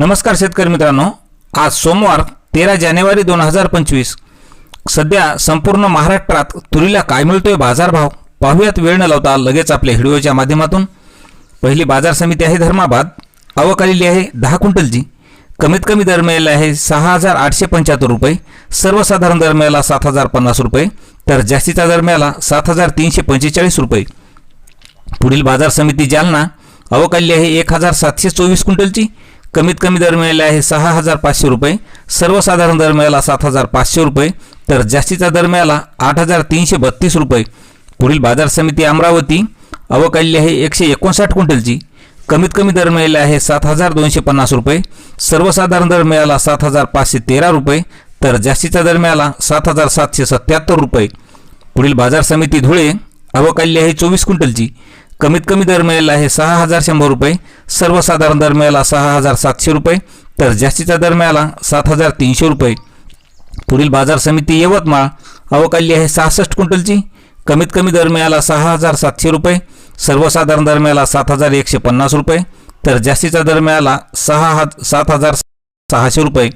नमस्कार शेतकरी मित्रांनो. आज सोमवार तेरा जानेवारी दोन हजार पंचवीस. सध्या संपूर्ण महाराष्ट्रात तुरीला काय मिळतोय बाजारभाव पाहूयात वेळ न लावता लगेच आपल्या व्हिडिओच्या माध्यमातून. पहिली बाजार समिती आहे धर्माबाद. आवक आलेली आहे दहा क्विंटलची. कमीत कमी दर मिळाला आहे सहा हजार आठशे पंच्याहत्तर रुपये. सर्वसाधारण दर मिळाला सात हजार पन्नास रुपये. तर जास्तीचा दर मिळाला सात हजार तीनशे पंचेचाळीस रुपये. पुढील बाजार समिती जालना. अवकाली आहे एक हजार सातशे चोवीस क्विंटलची. कमीत कमी दर मिळाला आहे सहा हजार पाचशे रुपये. सर्वसाधारण दर मिळाला सात हजार पाचशे रुपये. तर जास्तीचा दर मिळाला आठ हजार तीनशे बत्तीस रुपये. पुढील बाजार समिती अमरावती. अवकाली आहे एकशे एकोणसाठ क्विंटलची. कमीत कमी दर मिळाला आहे सात हजार दोनशे पन्नास रुपये. सर्वसाधारण दर मिळाला सात हजार पाचशे तेरा रुपये. तर जास्तीचा दर मिळाला सात हजार सातशे सत्याहत्तर रुपये. पुढील बाजार समिती धुळे. अवकाली आहे चोवीस क्विंटलची. कमीत कमी दर मिळेल आहे सहा हजार शंभर रुपये सर्वसाधारण दर मिळाला सहा हजार सातशे रुपये तर जास्तीचा दर मिळाला सात हजार तीनशे रुपये. पुढील बाजार समिती यवतमाळ अवकाली आहे सहासष्ट क्विंटलची. कमीत कमी दर मिळाला सहा हजार सातशे रुपये सर्वसाधारण दर मिळाला सात हजार एकशे पन्नास रुपये तर जास्तीचा दर मिळाला सहा हज सात हजार सहाशे रुपये.